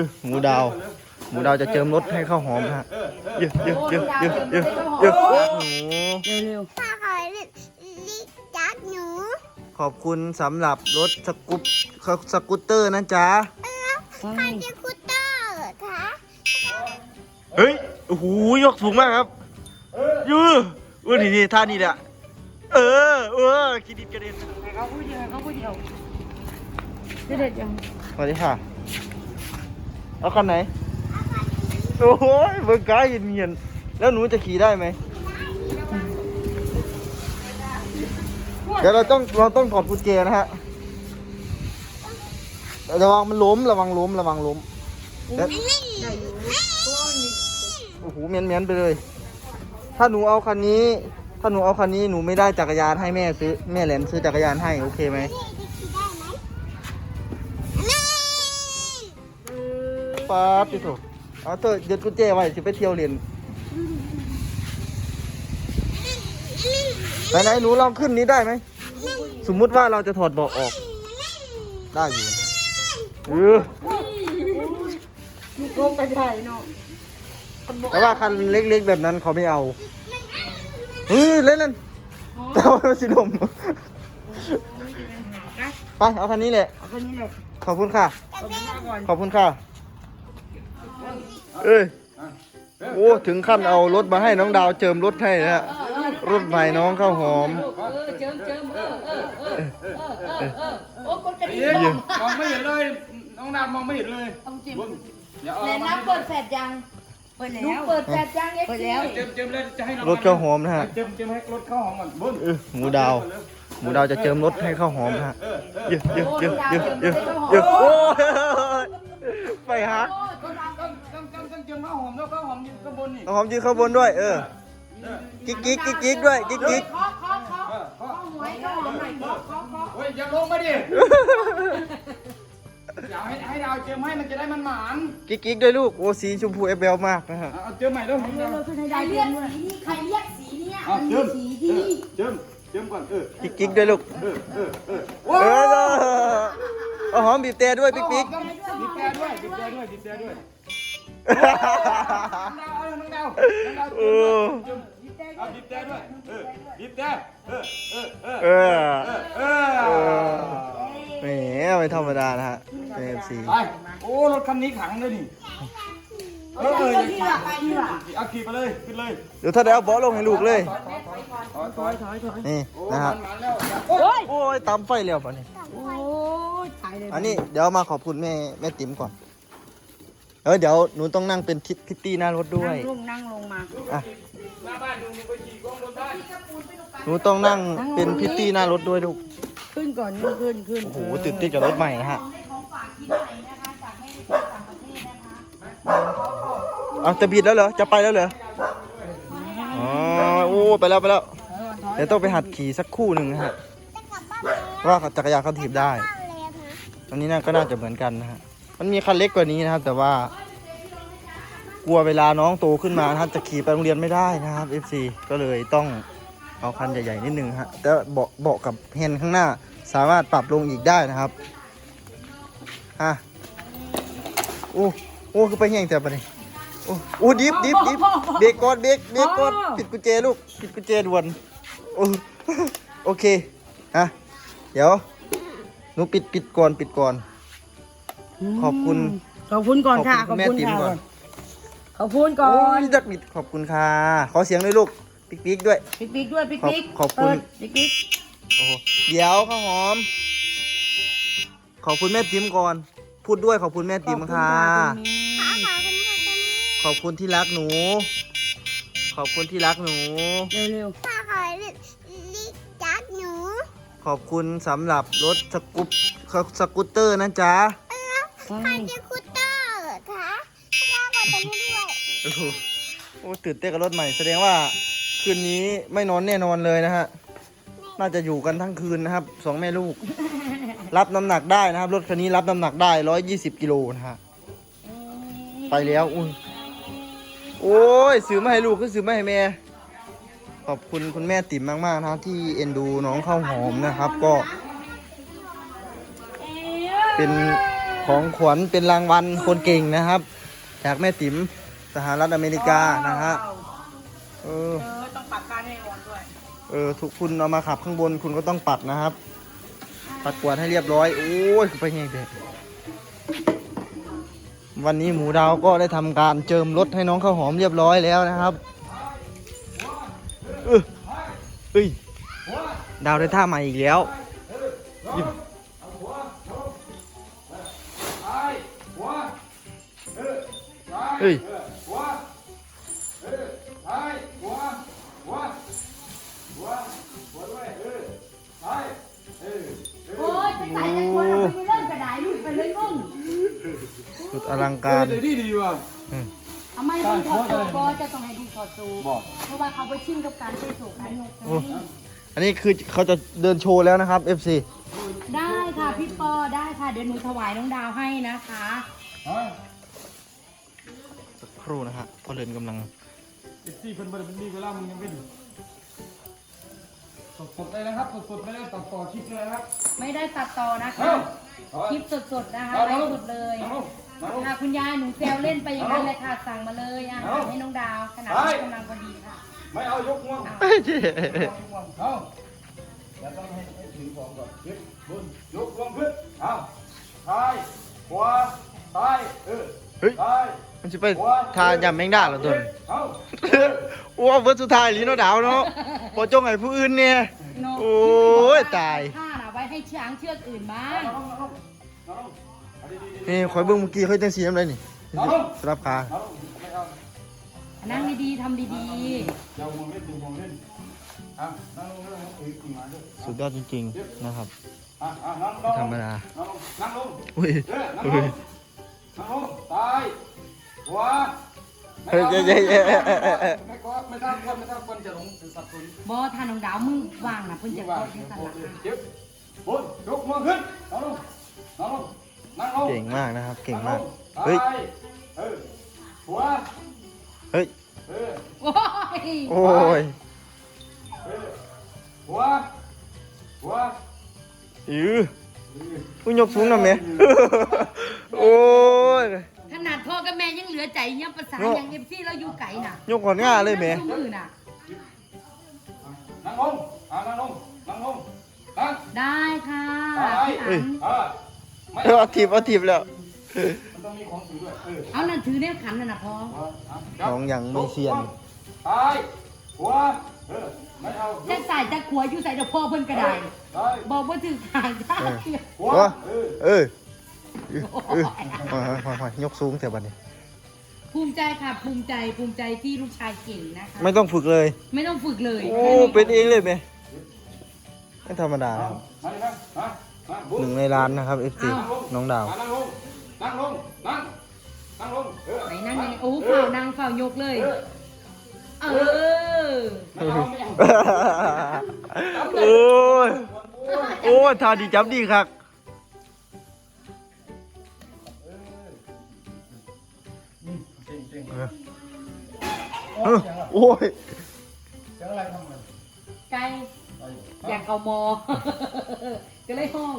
เออหมูดาว หมูดาวจะเจิมรถให้ข้าวหอมนะฮะเยอะเยอะเยอะเยอะเยอะเยอะหนูเร็วถ้าขอลิจักหนู ขอบคุณสำหรับรถสกุปสกูตเตอร์นะจ๊ะๆใช่ใครจะคุตเตอร์คะเฮ้ยโอ้โหยกสูงมากครับยืออุ้ยนี่นี่ท่านี่แหละเออเออคิดดิดกระเด็นเขาพูดเดียวเขาพูดเดียวเด็ดยังสวัสดีค่ะ เอาคันไหน โอ้โหเบิร์กายเนียนๆแล้วหนูจะขี่ได้ไหมเดี๋ยวเราต้องเราต้องถอดกุญแจนะฮะระวังมันล้มระวังล้มระวังล้มแล้วโอ้โหเมียนเมียนๆไปเลย ถ้าหนูเอาคันนี้ ถ้าหนูเอาคันนี้หนูไม่ได้จักรยานให้แม่ซื้อ แม่แหลนซื้อจักรยานให้โอเคไหม ป๊าบพี่โถเอาเถอะยึดกุญแจไว้สิไปเที่ยวเรียนไหนไหนๆหนูลองขึ้นนี้ได้ไหม สมมุติว่าเราจะถอดเบาะออก ได้อยู่เออมีโกงไปใหญ่เนาะแต่ว่าคันเล็กๆแบบนั้นเขาไม่เอาเฮ้ยเล่นเล่นแต่ว่ามันสิลมไปเอาคันนี้แหละ เอาคนนี้เลยขอบคุณค่ะเอาไปมาก่อนขอบคุณค่ะ เอ้ยโอ้ถึงขั้นเอารถมาให้น้องดาวเจิมรถให้นะฮะรถใหม่น้องข้าวหอม เออเจิมเจิมเออเออเออเออเออเออโอ้คนกระดิ่งเอ๊ะมองไม่เห็นเลย น้องดำมองไม่เห็นเลยต้องจิ้มอย่าเอาแต่มน้ำเปิดแฟดยังเปิดแล้วเปิดแฟดยังเปิดแล้วเจิมเจิมเลยจะให้น้องรถข้าวหอมนะฮะเจิมเจิมให้รถข้าวหอมก่อนบุญเออหมูดาวหมูดาวจะเจิมรถให้ข้าวหอมฮะเยอะเยอะเยอะเยอะเยอะเยอะโอ้ยไปฮะ ต้องต้องต้องต้องต้องเจิมข้าวหอมแล้วข้าวหอมอยู่ข้างบนนี่ข้าวหอมยืนข้างบนด้วย เออ กิ๊กกิ๊กกิ๊กกิ๊กด้วย กิ๊กกิ๊กเคาะเคาะเคาะเออพ่อหวยก็หอมหน่อยเคาะเคาะเคาะโอ้ยอย่าลงมาดิอย่าให้ให้ดาวเจิมให้มันจะได้มันหมานกิ๊กกิ๊กด้วยลูก โอ้สีชมพูเอฟเบลมากนะฮะ เอาเจิมใหม่ด้วยผมเร็วๆขึ้นให้ได้เรียนสีนี้ใครเรียกสีเนี้ยเอามันเจิมีมสีที่เจิมเจิมก่อนเออกิ๊กกิ๊กด้วยลูก เออเออเออเออเอาหอมบีบแต่ด้วยปิ๊กปิ๊กบีบแต่ด้วยบีบแต่ด้วยบีบแต่ด้วย น้องดาวน้องดาวน้องดาวเออเจิมเอาบีบแต่ด้วยเออบีบแต่เออเออเออเออเออแหมไม่ธรรมดานะฮะเป็นเอฟซีไปโอ้รถคันนี้ขังเลยนี่เออเออขี่เอาขี่ไปเลยขึ้นเลยเดี๋ยวถ้าได้เอาเบาะลงให้ลูกเลยถอยถอยถอยนี่นะมัฮะโอ้ยโอ้ยตามไฟเร็วป่ะนี่โอ้ยตายเลยอันนี้เดี๋ยวมาขอบคุณแม่แม่ติ๋มก่อน เออเดี๋ยวหนูต้องนั่งเป็นทิพิตตี้หน้ารถด้วยนั่งลงนั่งลงมา อะหน้าบ้านดูมึงไปขี่กล้องรถบ้านหนูต้องนั่งเป็นพิตตี้หน้ารถด้วยลูก ขึ้นก่อนขึ้นขึ้นขึ้นโอ้โหตื่นเต้นกับรถใหม่นะฮะเอาจะบิดแล้วเหรอ จะไปแล้วเหรอ อ๋อ โอ้ ไปแล้วไปแล้วเดี๋ยวต้องไปหัดขี่สักคู่หนึ่งนะฮะ ว่าจักรยานเขาถีบได้ตรงนี้น่าก็น่าจะเหมือนกันนะฮะ มันมีคันเล็กกว่านี้นะครับ แต่ว่า กลัวเวลาน้องโตขึ้นมานะครับจะขี่ไปโรงเรียนไม่ได้นะครับ FC ก็เลยต้องเอาคันใหญ่ๆนิดนึงฮะแต่เบาะเบาะกับแฮนข้างหน้าสามารถปรับลงอีกได้นะครับฮะโอ้โอ้คือไปแห้งแต่ปะนี่โอ้โอ้ดิฟดิฟดิฟเบรกก่อนเบรกเบรกก่อนปิดกุญแจลูกปิดกุญแจด่วนโอ้โอเคฮะเดี๋ยวหนูปิดปิดก่อนปิดก่อน ขอบคุณ ขอบคุณก่อนค่ะขอบคุณแม่ติ๋มก่อน ขอบคุณก่อโอ้นยดักบิดขอบคุณค่ะ ขอเสียงด้วยลูกปิ๊กปิ๊กด้วย ปิ๊กปิ๊กด้วยปิ๊กปิ๊กขอบขอบคุณ เปิดปิ๊กปิ๊กโอ้โหเดี๋ยวข้าวหอม ขอบคุณแม่ติ๋มก่อน พูดด้วยขอบคุณแม่ติ๋มค่ะ ขอบคุณที่รักหนู ขอบคุณที่รักหนู เร็วเร็วถ้าขอลิจักหนูขอบคุณสำหรับรถสกุปสกูตเตอร์นะจ๊ะๆ ใครจะคุตเตอร์คะถ้าขอตัวนี้ด้วยโอ้โหโอ้ตื่นเต้นกับรถใหม่ แสดงว่าคืนนี้ไม่นอนแน่นอนเลยนะฮะ น่าจะอยู่กันทั้งคืนนะครับสองแม่ลูก รับน้ำหนักได้นะครับ รถคันนี้รับน้ำหนักได้ร้อยยี่สิบกิโลนะฮะ ไปแล้วอุ้ยโอ้ยซื้อมาให้ลูกก็ซื้อมาให้แม่ ขอบคุณคุณแม่ติ๋มมากๆนะครับที่เอ็นดูน้องข้าวหอมนะครับ ก็ เป็น ของขวัญเป็นรางวัลคนเก่งนะครับ จากแม่ติ๋มสหรัฐอเมริกานะฮะเออเออต้องปัดการให้วอนด้วยเออทุกคุณเอามาขับข้างบนคุณก็ต้องปัดนะครับ ปัดกวาดให้เรียบร้อย โอ้ยไปไงเด็กวันนี้หมูดาวก็ได้ทำการเจิมรถให้น้องข้าวหอมเรียบร้อยแล้วนะครับเออเอ้ยดาวได้ท่าใหม่อีกแล้ว เฮ้ยหัวเออซ้ายหัวหัวหัวหัวด้วยเออซ้ายเออโอ้ยจะใส่จะควรเราไปเล่นกระดาษลูกไปเลยมึงสุดอลังการเออดีดีว่ะทำไมมึงถอดสูบก็จะต้องให้ดีถอดสูบเพราะว่าเขาไปชิ่งกับการใช้สูบการยกโอ้อันนี้คือเขาจะเดินโชว์แล้วนะครับ FC ได้ค่ะพี่ปอได้ค่ะเดี๋ยวหนูถวายน้องดาวให้นะคะ รู่นะฮะพอเดินกำลังเจ็ดสี่เพิ่นเพิ่นเป็นดีเวลามึงยังเป็นสดๆเลยนะครับสดๆไม่ได้ตัดต่อคลิปเลยนะครับไม่ได้ตัดต่อนะคะเอ้าเอาคลิปสดๆนะคะเอาไลเอาฟ์สดเลยเอาเอาเอาค่ะคุณยายหนูแซวเล่นไปอย่างนั้นเลยค่ะสั่งมาเลยอาหารเอาให้น้องดาวขนาดไปนี้กำลังพอดีค่ะไม่เอายกง่วงเอาเอาเดี๋ยวต้องให้ให้ถือของก่อนยกบนยกลงขึ้นเอาซ้ายขวาซ้ายเออเฮ้ยซ้าย มันจะไปทายำแมงดาเหรอตัวนี้เอาโอ้เบิร์ดสุดท้ายลีโนดาวเนาะพอจงไห้ผู้อื่นเนี่ย เนาะโอ้ยตาย ผ้าน่ะไว้ให้ช้างเชือกอื่นบ้างเอาลงเอาลงเอาลงเอาดีๆนี่คอยเบิ่งเมื่อกี้เคยจังสีน้ำไรนี่สลับขาเอาลงไม่เอานั่งดีๆทำดีอย่าห่วงเล่นอย่าห่วงเล่นอะนั่งลงนั่งลงเอ้ยกิ่งไม้ด้วยสุดยอดจริงๆนะครับอะอะนั่งลงธรรมดานั่งลงนั่งลงอุ้ยเออนั่งลอุ้งยนั่งลงซ้าย ขวเฮ้ยเย้ยเย้ยเย้ย ไม่ก็ไม่ท่าบคนไม่ท่าบคนจะหลงสับสนบอถ้าน้องดาวมึงวางนะเพิ่นจะว่าทษเดี๋ให้ยวสั่นโบละเจ็บโบนยกมือขึ้นนั่งลงนั่งลงนั่งลงเก่งมากนะครับ เก่งมาก เฮ้ยยเออหัวเฮ้ย เออโอ้ยโอ้ยเออหัวหัวอืออุ้ยยกสูงหน่อยไหม โอ้ย ขนาดพ่อกับแม่ยังเหลือใจยังภาษาเนาะยังเอฟซีเราอยู่ไกลน่ะยกก่อนง่าเลยแหมซุ่มือน่ะ นั่งลงอ่านั่งลงนั่งลงนั่งได้ค่ะซ้ายพี่เฮ้อัยนเออไม่เออเอาทีบเอาทีบแล้ว มันต้องมีของถือด้วยเออเอานั่นถือเนี่ยขันน่ะนะพ่อหัวอะของอย่างไม่เซียนซ้ายหัวเออไม่เอายจะกใส่จะขัวอยู่ใส่เดี๋ยวพ่อเพิ่นก็ได้ซ้ายบอกว่าถือขายได้ หัววะเออ เออ เออเออหอยหอยหอยยกสูงแต่บัดนี้ ภูมิใจค่ะภูมิใจภูมิใจที่ลูกชายเก่งนะคะไม่ต้องฝึกเลย ไม่ต้องฝึกเลยโอ้ เป็นเองเลยไหมไม่ธรรมดานะครับมาดิมามามาบุ๊หนึ่งในร้านนะครับ FC น้องดาวอะนั่งลง นั่งลง นั่ง นั่งลงเออไหนนั่งยังไงโอ้ฝ่าวนางฝ่าวยกเลย เออไม่เอาไม่เอาโอ้ย โอ้ยทาดีจับดีครับ เก่งเก่งเออโอ้เออโอ้ยเสียงอะไรทำไงไกลอยากเอามอ ก็เลยห้อง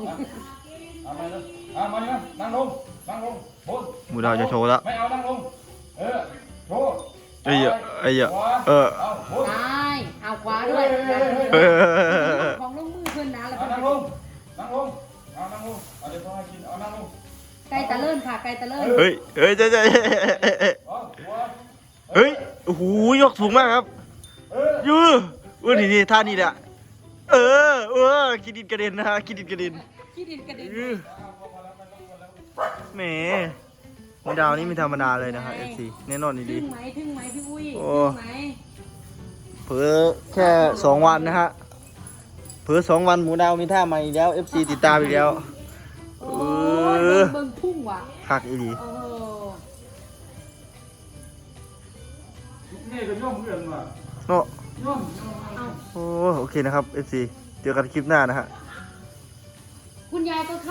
เอามาเลยเอามาเลยนั่งลง นั่งลงบนหมูดาวจะโชว์แล้วไม่เอา นั่งลง เออ โชว์เอ้ยอะเอ้ยอะขวาเออ เอาบน ได้เอาขวาด้วยเออ ของลงมือเพิ่นนะแล้วเอาเพิ่นนั่งลง นั่งลง เอานั่งลง เอาเดี๋ยวต้องให้กิน เอานั่งลง ไกลตะเลิ่นค่ะไกลตะเลิ่น เฮ้ย เฮ้ยเจ๊เจ๊เอาหัวเฮ้ย โอ้โหยกสูงมากครับเออยือเออนี่นี่ท่านี่แหละเออเออกินดินกระเด็นนะฮะกินดินกระเด็นขี้ดินกระเด็นเออแหมหมูดาวนี่ไม่ธรรมดาเลยนะครับ FC แน่นอนดี ทึ่งไหมทึ่งไหมพี่อุ้ยโอ้ ทึ่งไหมเผลอแค่สองวันนะฮะเผลอสองวันหมูดาวมีท่าใหม่อีกแล้ว FC ติดตามอีกแล้ว โอ้เอยอเบิ่งพุ่งว่ะคักอีดี โอ้ นี่ก็ย่อมเพื่อนว่ะเนาะย่อมเอาโอ้โอเคนะครับ FC เจอกันคลิปหน้านะฮะ คุณยายก็เข้า